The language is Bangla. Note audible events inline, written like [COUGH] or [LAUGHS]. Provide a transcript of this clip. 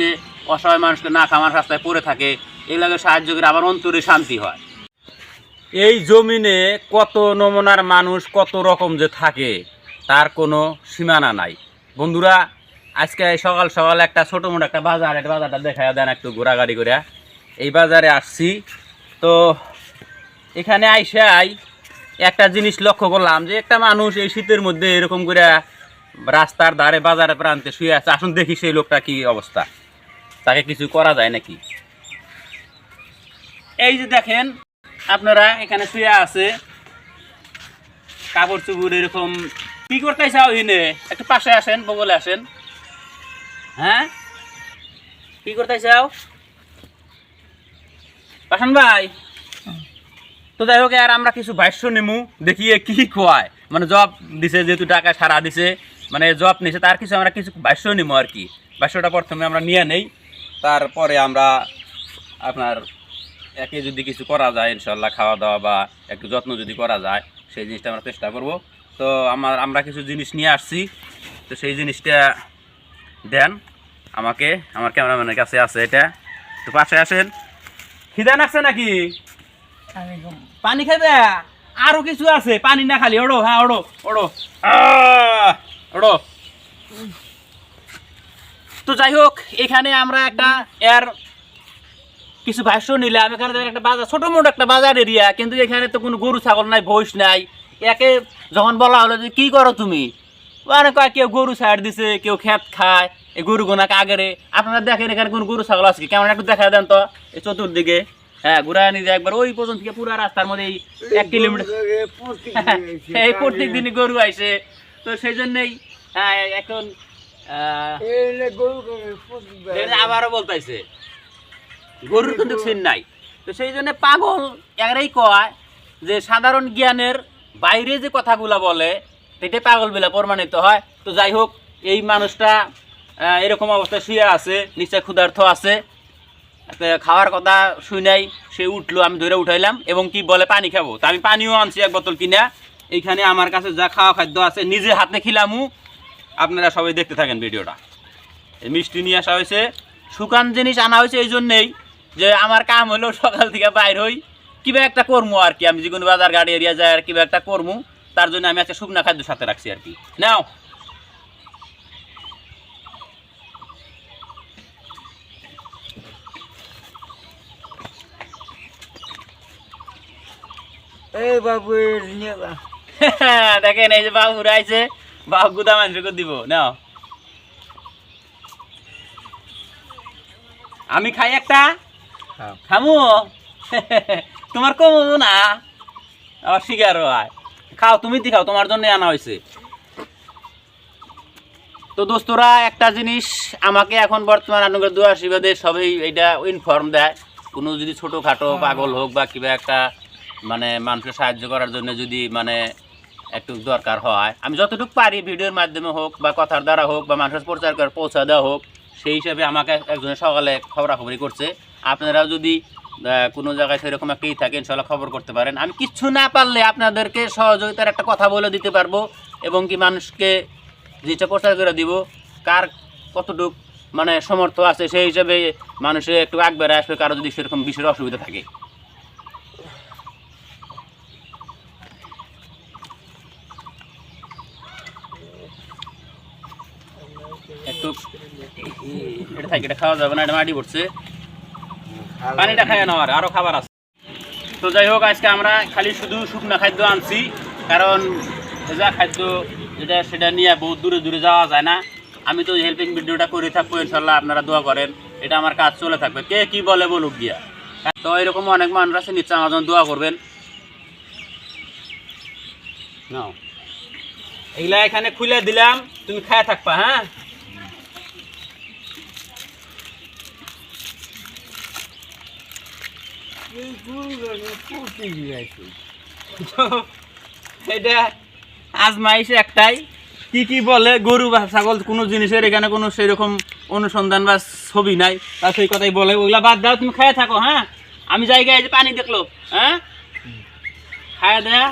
মানুষকে, অসহায় মানুষকে না খামার রাস্তায় পড়ে থাকে এগুলোকে সাহায্য করে আমার অন্তরে শান্তি হয়। এই জমিনে কত নমুনার মানুষ কত রকম যে থাকে, তার কোনো সীমানা নাই। বন্ধুরা, আজকে সকাল সকাল একটা ছোটো মোটো একটা বাজার একটা বাজারটা দেখা দেন একটু ঘোরাঘুরি করে এই বাজারে আসছি। তো এখানে আইসে আইসাই একটা জিনিস লক্ষ্য করলাম যে একটা মানুষ এই শীতের মধ্যে এরকম করে রাস্তার ধারে বাজারে প্রান্তে শুয়ে আছে। আসুন দেখি সেই লোকটা কি অবস্থা। তাকে কিছু করা যায় নাকি? এই যে দেখেন, আপনারা এখানে শুয়ে আছে। কাপড় চুপুর এরকম। কি করতে চাও ইনে একটু পাশে আসেন, বগলে আসেন। হ্যাঁ? কি করতে চাও পাশান ভাই। তো যাই হোক, আর আমরা কিছু ভাষ্য নেমু, দেখিয়ে কি খোয়ায়। মানে জব দিছে, যেহেতু টাকা সারা দিছে মানে জব নিছে, তার কিছু আমরা কিছু ভাষ্য নিমু আর কি। ভাষ্যটা প্রথমে আমরা নিয়ে নেই। তারপরে আমরা আপনার একে যদি কিছু করা যায় ইনশাল্লাহ খাওয়া দাওয়া বা একটু যত্ন যদি করা যায় সেই জিনিসটা আমরা চেষ্টা করব। তো আমার আমরা কিছু জিনিস নিয়ে আসছি। তো সেই জিনিসটা দেন আমাকে আমার ক্যামেরাম্যানের কাছে আছে এটা। তো পাশে আসেন। খিদা নাকছে নাকি? পানি খাবে আরও কিছু আছে। পানি না খালি ওড়ো হ্যাঁ ওড়ো ওড়ো। ওড়ো। তো যাই হোক এখানে আমরা একটা এর কিছু ভাষ্য নিলাম। এখানে একটা বাজার ছোট মোটো একটা বাজার এরিয়া কিন্তু এখানে তো কোনো গরু ছাগল নাই ভৈষ নাই। একে যখন বলা হলো যে কি করো তুমি? মানে কয় কেউ গরু ছাড় দিছে কেউ খেত খায় এই গরু গোনাকে আগেরে আপনারা দেখেন এখানে কোন গরু ছাগল আছে কি? কেমন একটু দেখা দেন তো এই চতুর্দিকে। হ্যাঁ ঘুরা নিয়ে যায় একবার ওই পর্যন্ত থেকে পুরো রাস্তার মধ্যে এই এক কিলোমিটার এই [LAUGHS] প্রত্যেক দিনই গরু আইসে। তো সেই জন্যই হ্যাঁ এখন আবারও গরুর কিন্তু সিন নাই। তো সেই জন্য পাগল একরাই কয় যে সাধারণ জ্ঞানের বাইরে যে কথাগুলো বলে সেটাই পাগল বেলা প্রমাণিত হয়। তো যাই হোক এই মানুষটা এরকম অবস্থায় শুয়ে আছে নিশ্চয় ক্ষুধার্থ আছে। খাওয়ার কথা শুই নাই সে উঠল আমি ধরে উঠাইলাম এবং কি বলে পানি খাব। তো আমি পানিও আনছি এক বোতল কিনা। এইখানে আমার কাছে যা খাওয়া খাদ্য আছে নিজে হাতে খিলামু আপনারা সবাই দেখতে থাকেন ভিডিওটা। এই মিষ্টি নিয়ে আসা হয়েছে। শুকান জিনিস আনা হয়েছে এই জন্যেই যে আমার কাম হলো সকাল থেকে বাইর হই। কিবা একটা কর্ম আর কি আমি যে কোনো বাজার গাড়ি এরিয়া যাই আর কিবা একটা কর্ম তার জন্য আমি একটা শুকনা খাদ্য সাথে রাখছি আর কি। নাও। এই বাবু। [LAUGHS] দেখেন এই যে বাবু আইছে বাবু গুদা মানুষকে দিব? নাও। আমি খাই একটা। খামু? [LAUGHS] তোমার কমু না? হয়। খাও তুমি দি খাও তোমার জন্য আনা হয়েছে। তো দোস্তরা একটা জিনিস আমাকে এখন বর্তমান আপনাদের দু আশীর্বাদে সবাই এটা ইনফর্ম দেয়। কোনো যদি ছোটোখাটো পাগল হোক বা কিবা একটা মানে মানুষের সাহায্য করার জন্য যদি মানে একটু দরকার হয়। আমি যতটুকু পারি ভিডিওর মাধ্যমে হোক বা কথার দ্বারা হোক বা মানুষের প্রচার করে পৌঁছা দেওয়া হোক, সেই হিসাবে আমাকে একজনের সকালে খবরাখবরি করছে। আপনারাও যদি কোনো জায়গায় সেরকম একটা ই থাকে ইনশাল্লাহ খবর করতে পারেন। আমি কিচ্ছু না পারলে আপনাদেরকে সহযোগিতার একটা কথা বলে দিতে পারব এবং কি মানুষকে যেটা প্রচার করে দিব, কার কতটুক মানে সমর্থ আছে সেই হিসাবে মানুষের একটু আগবেড়ে আসবে, কারও যদি সেরকম বিশেষ অসুবিধা থাকে। একটু এটা খাওয়া যাবে না, এটা মাটি পড়ছে। পানিটা খাই নেওয়ার আরও খাবার আছে। তো যাই হোক, আজকে আমরা খালি শুধু শুকনো খাদ্য আনছি, কারণ যা খাদ্য যেটা সেটা নিয়ে বহুত দূরে দূরে যাওয়া যায় না। আমি তো হেল্পিং ভিডিওটা করে থাকব, ইনশাল্লাহ আপনারা দোয়া করেন, এটা আমার কাজ চলে থাকবে। কে কি বলে বলুক গিয়া। তো এরকম অনেক মানুষ আছে, নিশ্চয় আমার দোয়া করবেন। নাও। এগুলা এখানে খুলে দিলাম, তুমি খায় থাকবা হ্যাঁ? এই গরুগুলো দিয়েছে। এটা আজমাইশ একটাই। কি কি বলে? গরু বা ছাগল কোনো জিনিসের এখানে কোনো সেরকম অনুসন্ধান বা ছবি নাই তা সেই কথাই বলে। ওইগুলা বাদ দাও, তুমি খেয়ে থাকো হ্যাঁ? আমি জায়গায় যে পানি দেখল হ্যাঁ? খায়া দেয়া।